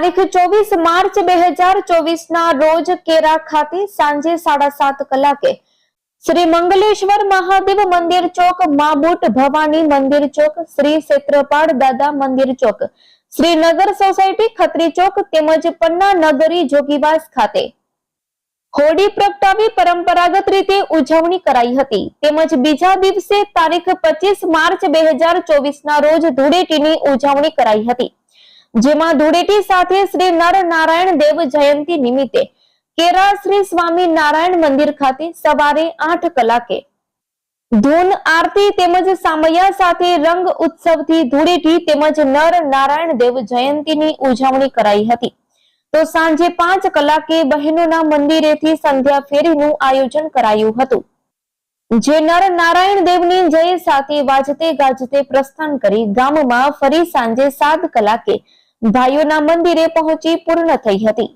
તારીખ ચોવીસ માર્ચ બે હજાર ચોવીસ ના રોજ કેરા ખાતે સાંજે સાડા સાત કલાકે શ્રી મંગલેશ્વર મહાદેવ મંદિર ચોક માબુટ ભવાની મંદિર ચોક, શ્રી ક્ષેત્રપાળ દાદા મંદિર ચોક શ્રીનગર સોસાયટી ખત્રી ચોક તેમજ પન્ના નગરી જોગીવાસ ખાતે હોળી પ્રગટાવી પરંપરાગત રીતે ઉજવણી કરાઈ હતી. તેમજ બીજા દિવસે તારીખ પચીસ માર્ચ બે ના રોજ ધૂળેટીની ઉજવણી કરાઈ હતી. જેમાં ધૂળેટી સાથે શ્રી નર નારાયણ દેવ જયંતિ નિમિત્તે કેરા શ્રી સ્વામી નારાયણ મંદિર ખાતે સવારે આઠ કલાકે ધૂન આરતી તેમજ સામૈયા સાથે રંગ ઉત્સવથી ધૂળેટી તેમજ નર નારાયણ દેવ જયંતિની ઉજવણી કરાઈ હતી. તો સાંજે પાંચ કલાકે બહેનોના મંદિરેથી સંધ્યા ફેરીનું આયોજન કરાયું હતું. જે નર નારાયણ દેવની જય સાથે વાજતે ગાજતે પ્રસ્થાન કરી ગામમાં ફરી સાંજે સાત કલાકે ભાઈઓના મંદિરે પહોંચી પૂર્ણ થઈ હતી.